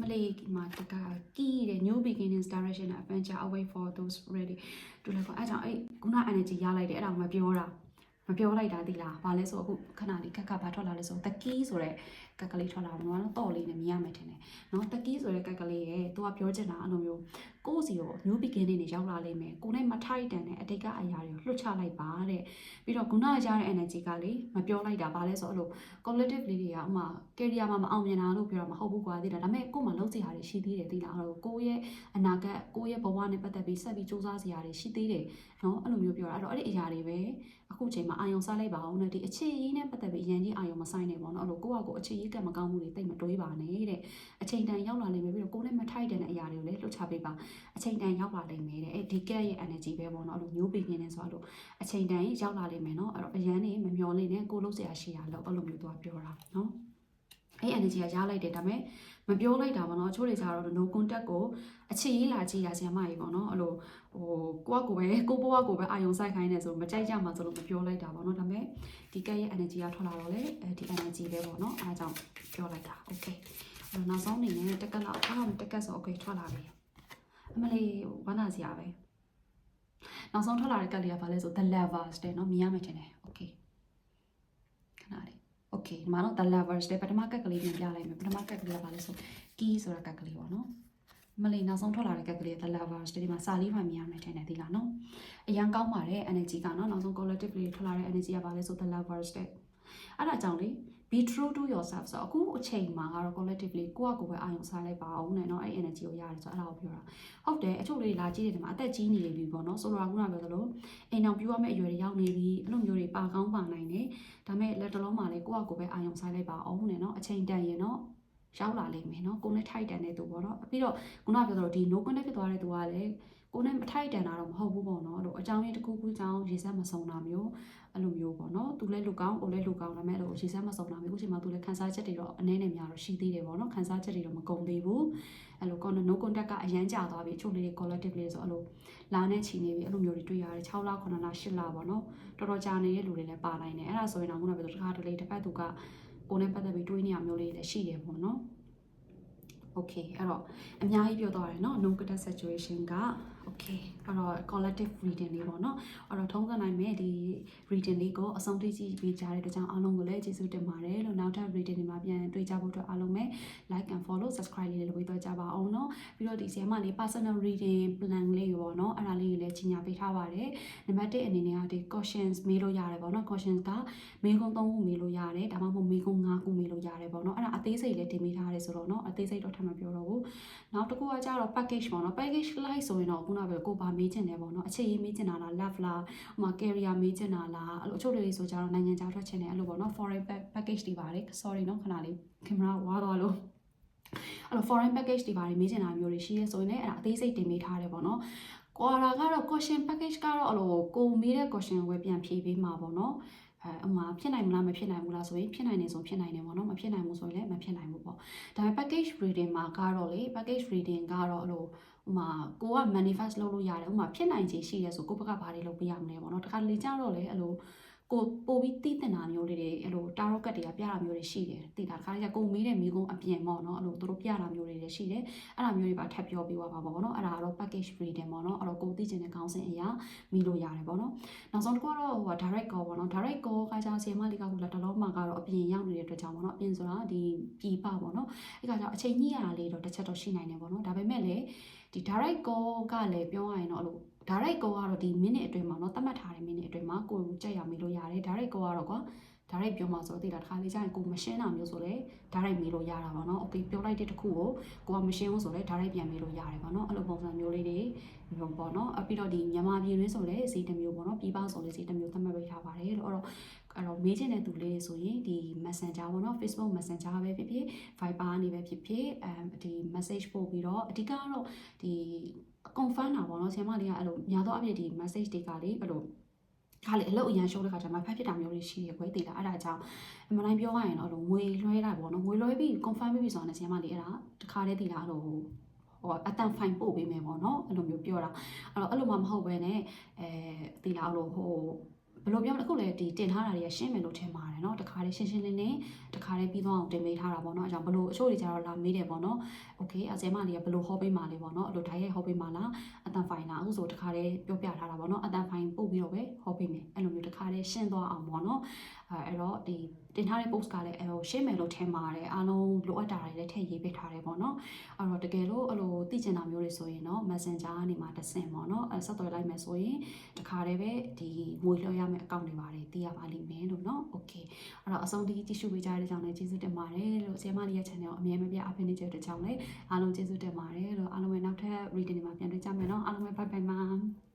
မလေးမှာတကကီးတဲ့ new beginnings direction and adventure away for those ready တူလည်းပေါ့အဲကြောင့်အဲ့ခုန energy ရလိုက်တယ်အဲ့ဒါကိုမပြောတာမပြောလိုက်တာသိလားဘာလဲဆိုအခုခဏလေးကက်ကဘာထွက်လာလဲဆိုတကီးဆိုတဲ့ကက်ကလေးထွက်လာတော့တော့တော့လေးနဲ့မြင်ရမယ်ထင်တယ်နော်တကီးဆိုတဲ့ကက်ကလေးရဲ့သူကပြောချင်တာအဲ့လိုမျိုး ကိုယ့်စီကို new beginning တွေရောက်လာလိမ့်မယ်ကိုယ်နဲ့မထိုက်တန်တဲ့အတိတ်ကအရာတွေကိုလွှတ်ချလိုက်ပါတဲ့ပြီးတော့ခုနကကြားတဲ့ energy ကလေမပြောလိုက်တာဘာလဲဆိုတော့အဲ့လို collective လေးတွေကဥမာ career မှာမအောင်မြင်တာလို့ပြောတာမဟုတ်ဘူးကွာသိတာဒါပေမဲ့ကိုယ်မှာလုံးစရာတွေရှိသေးတယ်သိလားအဲ့လိုကိုယ့်ရဲ့အနာဂတ်ကိုယ့်ရဲ့ဘဝနဲ့ပတ်သက်ပြီးဆက်ပြီးစူးစမ်းစရာတွေရှိသေးတယ်နော်အဲ့လိုမျိုးပြောတာအဲ့တော့အဲ့ဒီအရာတွေပဲအခုချိန်မှာအာယုံစားလိုက်ပါအောင်နဲ့ဒီအခြေရေးနဲ့ပတ်သက်ပြီးအရင်ကြီးအာယုံမဆိုင်နေပေါ့နော်အဲ့လိုကိုယ့်ဟာကိုယ်အခြေရေးကမကောင်းမှုတွေတိတ်မတွေးပါနဲ့တဲ့အချိန်တန်ရောက်လာလိမ့်မယ်ပြီးတော့ကိုယ်နဲ့မထိုက်တဲ့အရာတွေကိုလည်းလွှတ်ချပေးပါအချိန်တန်ရောက်လာလိမ့်မယ်တဲ့အဲ့ဒီကက်ရဲ့ energy ပဲပေါ့နော်အဲ့လိုမျိုးပင်နေဆိုတော့အချိန်တန်ရောက်လာလိမ့်မယ်နော်အဲ့တော့အရန်နေမမျောလေးနဲ့ကိုယ်လုံးစရာရှိရလို့အဲ့လိုမျိုးသူကပြောတာနော်အဲ့ energy ကရလိုက်တယ်ဒါပေမဲ့မပြောလိုက်တာပေါ့နော်ချိုးတွေကြတော့ no contact ကိုအခြေရေးလာကြည့်တာဆရာမကြီးပေါ့နော်အဲ့လိုဟိုကိုကကိုပဲကိုဘဝကိုပဲအာယုံစိုက်ခိုင်းနေဆိုမကြိုက်ကြမှာဆိုလို့မပြောလိုက်တာပေါ့နော်ဒါပေမဲ့ဒီကက်ရဲ့ energy ကထွက်လာတော့လေအဲဒီ energy ပဲပေါ့နော်အားကြောင့်ပြောလိုက်တာ okay အဲ့တော့နောက်ဆုံးအနေနဲ့တက်ကက်လောက်အားတက်ကက်ဆို okay ထွက်လာပြီ အမလေးဝမ်းသာစရာပဲနောက်ဆုံးထွက်လာတဲ့ကက်လေးကဘာလဲဆို the lovers တဲ့နော်မြင်ရမယ်ထင်တယ် okay ခဏလေး okay ဒီမှာတော့ the lovers တဲ့ပထမကက်ကလေးပြန်ပြလိုက်မယ်ပထမကက်ကလေးကဘာလဲဆို key ဆိုတာကက်ကလေးပေါ့နော်မလေးနောက်ဆုံးထွက်လာတဲ့ကက်ကလေး the lovers တဲ့ဒီမှာစာလေးမှမြင်ရမယ်ထင်တယ်ဒီလားနော်အရန်ကောင်းပါတယ် energy ကနော်နောက်ဆုံး collective လေးထွက်လာတဲ့ energy ကဘာလဲဆို the lovers တဲ့အဲ့ဒါကြောင့်လေ be true to yourself ဆိုတော့အခုအချိန်မှာကတော့ collectively ကိုယ့်အကိုယ်ပဲအာရုံစားလိုက်ပါအောင်နဲ့เนาะအဲ့ energy ကိုရတယ်ဆိုတော့အဲ့ဒါကိုပြောတာဟုတ်တယ်အချို့လေးလာကြည့်တယ်ဒီမှာအသက်ကြီးနေပြီပေါ့เนาะဆိုတော့ခုနကပြောသလိုအိမ်အောင်ပြူရမယ့်အရွယ်တွေရောက်နေပြီအဲ့လိုမျိုးတွေပါကောင်းပါနိုင်တယ်ဒါပေမဲ့လက်တလုံးမှာလေကိုယ့်အကိုယ်ပဲအာရုံစားလိုက်ပါအောင်နဲ့เนาะအချိန်တန်ရင်เนาะရောက်လာလိမ့်မယ်เนาะကိုယ်နဲ့ထိုက်တန်တဲ့သူပေါ့เนาะပြီးတော့ခုနကပြောသလိုဒီ no connect ဖြစ်သွားတဲ့သူကလည်း ကိုယ်နဲ့မထိုက်တန်တာတော့မဟုတ်ဘူးပေါ့เนาะအဲ့လိုအကြောင်းရင်းတစ်ခုခုကြောင့်ရေစက်မစုံတာမျိုးအဲ့လိုမျိုးပေါ့နော်သူလည်းလူကောင်းကိုလည်းလူကောင်းဒါပေမဲ့အဲ့လိုရေစက်မစုံတာမျိုးအခုချိန်မှာသူလည်းခန်းစားချက်တွေတော့အနည်းနဲ့များတော့ရှိသေးတယ်ပေါ့နော်ခန်းစားချက်တွေတော့မကုန်သေးဘူးအဲ့လို no contact ကအရန်ကြာသွားပြီအချို့လေးတွေ collective လေးဆိုအဲ့လိုလာနဲ့ချီနေပြီအဲ့လိုမျိုးတွေတွေ့ရတယ်6လ9လ10လပေါ့နော်တော်တော်ကြာနေတဲ့လူတွေလည်းပါနိုင်တယ်အဲ့ဒါဆိုရင်တော့ခုနကပြောတစ်ခါတလေတစ်ဖက်သူကကိုယ်နဲ့ပတ်သက်ပြီးတွေးနေရမျိုးလေးလည်းရှိတယ်ပေါ့နော် okay အဲ့တော့အများကြီးပြောသွားတယ်เนาะ no contact situation က okay အဲ့တော့ collective reading လေးပေါ့နော်အဲ့တော့ထုံးစံနိုင်မဲ့ဒီ reading လေးကိုအဆုံးထိကြည့်ပေးကြတဲ့အတွက်ကြောင့်အားလုံးကိုလည်းကျေးဇူးတင်ပါတယ်လို့နောက်ထပ် reading တွေမှာပြန်တွေ့ကြဖို့အတွက်အားလုံးပဲ like and follow subscribe လေးလည်းလုပ်ပေးတော့ကြပါအောင်နော်ပြီးတော့ဒီဆီယမ်မလေး personal reading plan လေးပေါ့နော်အဲ့ဒါလေးကိုလည်းကြီးညာပေးထားပါတယ်နံပါတ်1အနေနဲ့ကဒီ questions မေးလို့ရတယ်ပေါ့နော် questions ကမေးခွန်း3ခုမေးလို့ရတယ်ဒါမှမဟုတ်မေးခွန်း5ခုမေးလို့ရတယ်ပေါ့နော်အဲ့ဒါအသေးစိတ်လည်းတင်ပေးထားရတယ်ဆိုတော့နော်အသေးစိတ်တော့ထပ်မပြောတော့ဘူးနောက်တစ်ခုကကြတော့ package ပေါ့နော် package like ဆိုရင်တော့ခုနကပြောကိုပါမေးချင်တယ်ပေါ့နော်အခြေရေးမေးချင်တာလား love လားဟိုမှာ career မေးချင်တာလားအဲ့လိုအချို့တွေဆိုကြတော့နိုင်ငံခြားထွက်ချင်တယ်အဲ့လိုပေါ့နော် foreign package တွေပါတယ် sorry နော်ခဏလေးကင်မရာဝါသွားလို့အဲ့လို foreign package တွေပါတယ်မေးချင်တာမျိုးတွေရှိရဲဆိုရင်လည်းအဲ့ဒါအသေးစိတ်တင်ပေးထားတယ်ပေါ့နော်ကွာရာကတော့ question package ကတော့အဲ့လိုကိုမေးတဲ့ question ကိုပဲပြန်ဖြေပေးမှာပေါ့နော်အဲအမှဖြစ်နိုင်မလားမဖြစ်နိုင်ဘူးလားဆိုရင်ဖြစ်နိုင်တယ်ဆိုဖြစ်နိုင်တယ်ပေါ့နော်မဖြစ်နိုင်ဘူးဆိုရင်လည်းမဖြစ်နိုင်ဘူးပေါ့ဒါပေမဲ့ package reading မှာကတော့လေ package reading ကတော့အဲ့လို ဥမာကိုက manifest လုပ်လို့ရတယ်ဥမာဖြစ်နိုင်ခြေရှိရဲဆိုကိုဘက်ကဘာတွေလုပ်ပေးရမလဲပေါ့နော်တခါလေကြတော့လေအဲ့လို ကိုပို့ပြီးတည်တင်တာမျိုးတွေအဲ့လိုတာရော့ကတ်တွေကပြတာမျိုးတွေရှိတယ်တည်တာတခါလေကျကိုမေးတဲ့မိကုန်းအပြင်ပေါ့နော်အဲ့လိုသူတို့ပြတာမျိုးတွေလည်းရှိတယ်အဲ့ဒါမျိုးတွေပါထပ်ပြောပေးသွားပါပေါ့နော်အဲ့ဒါကတော့ package reading ပေါ့နော်အဲ့တော့ကိုသိချင်တဲ့ခေါင်းစဉ်အရာမိလို့ရတယ်ပေါ့နော်နောက်ဆုံးတစ်ခုကတော့ဟို direct call ပေါ့နော် direct call ကကြောင့်ဆီယမလေးကခုလက်တလုံးမှာကတော့အပြင်ရောက်နေတဲ့အတွက်ကြောင့်ပေါ့နော်အပြင်ဆိုတာဒီပြည်ပပေါ့နော်အဲ့ကကြောင့်အချိန်ညှိရတာလေးတော့တစ်ချက်တော့ရှိနိုင်တယ်ပေါ့နော်ဒါပေမဲ့လည်းဒီ direct call ကလည်းပြောရရင်တော့အဲ့လို direct call ကတော့ဒီ minute အတွင်းမှာเนาะသတ်မှတ်ထားတဲ့ minute အတွင်းမှာကိုယ်ကြက်ရမေးလို့ရတယ် direct call ကတော့ကွာ direct ပြောမှာဆိုတော့တိတာတစ်ခါလေးကြာရင်ကိုမရှင်းတာမျိုးဆိုလဲ direct မေးလို့ရတာပေါ့เนาะ okay ပြောလိုက်တဲ့တစ်ခုကိုကိုကမရှင်းဘူးဆိုလဲ direct ပြန်မေးလို့ရတယ်ပေါ့เนาะအဲ့လိုပုံစံမျိုးလေးတွေမျိုးပေါ့เนาะအပြီးတော့ဒီမြန်မာပြည်တွင်းဆိုလဲဈေးတစ်မျိုးပေါ့เนาะပြည်ပဆိုလဲဈေးတစ်မျိုးသတ်မှတ်ပေးထားပါတယ်လို့အဲ့တော့အဲ့တော့မေးချင်တဲ့သူလေးတွေဆိုရင်ဒီ Messenger ပေါ့နော် Facebook Messenger ပဲဖြစ်ဖြစ် Viber နေပဲဖြစ်ဖြစ်အဲဒီ message ပို့ပြီးတော့အဓိကကတော့ဒီ confirm တာပေါ့နော်ဆရာမလေးကအဲ့လိုညာတော့အဖြစ်ဒီ message တွေကလေအဲ့လိုခါလေအလုပ်အရန်ရှုံးတဲ့ခါကျမှဖတ်ဖြစ်တာမျိုးတွေရှိရခွဲတည်လားအဲ့ဒါကြောင့်အမှန်တိုင်းပြောရရင်တော့အဲ့လိုငွေလွှဲတာပေါ့နော်ငွေလွှဲပြီး confirm ပြီးပြီဆိုတော့ဆရာမလေးအဲ့ဒါတခါတည်းတည်လားအဲ့လိုဟိုအတန်ဖိုင်ပို့ပေးမယ်ပေါ့နော်အဲ့လိုမျိုးပြောတာအဲ့တော့အဲ့လိုမှမဟုတ်ဘဲနဲ့အဲတည်လားအဲ့လိုဟို ဘယ်လိုပြောမလဲအခုလည်းဒီတင်ထားတာတွေကရှင်းမယ်လို့ထင်ပါတယ်เนาะတခါလေးရှင်းရှင်းလင်းလင်းတခါလေးပြီးသွားအောင်တင်ပေးထားတာပေါ့เนาะအဲကြောင့်ဘလို့အချို့တွေကျတော့လာမေးတယ်ပေါ့เนาะโอเคအစဲမလေးကဘလို့ဟောပေးမှာလဲပေါ့เนาะအဲ့လိုဓာတ်ရိုက်ဟောပေးမှာလားအတန်ဖိုင်လားအခုဆိုတခါလေးပြောပြထားတာပေါ့เนาะအတန်ဖိုင်ပို့ပြီးတော့ပဲဟောပေးမယ်အဲ့လိုမျိုး တခါတည်းရှင်းသွားအောင်ပေါ့နော်အဲ အဲ့တော့ဒီတင်ထားတဲ့ post ကလည်းအဲဟိုရှင်းမယ်လို့ထင်ပါတယ်အားလုံးလိုအပ်တာတွေလည်းထည့်ရေးပေးထားတယ်ပေါ့နော်အဲ့တော့တကယ်လို့အဲ့လိုသိချင်တာမျိုးတွေဆိုရင်တော့ Messenger ကနေမှတစ်ဆင့်ပေါ့နော်အဲဆက်သွယ်လိုက်မယ်ဆိုရင်တခါတည်းပဲဒီငွေလွှဲရမယ့် account တွေပါတယ်သိရပါလိမ့်မယ်လို့နော် okay အဲ့တော့အဆုံးထိကြည့်ရှုပေးကြတဲ့ကြောင့်လည်းကျေးဇူးတင်ပါတယ်လို့ဆီယမလေးရဲ့ channel ကိုအမြဲမပြတ်အားပေးနေကြတဲ့ကြောင့်လည်းအားလုံးကျေးဇူးတင်ပါတယ်လို့အားလုံးပဲနောက်ထပ် reading တွေမှာပြန်တွေ့ကြမယ်နော်အားလုံးပဲ bye bye ပါ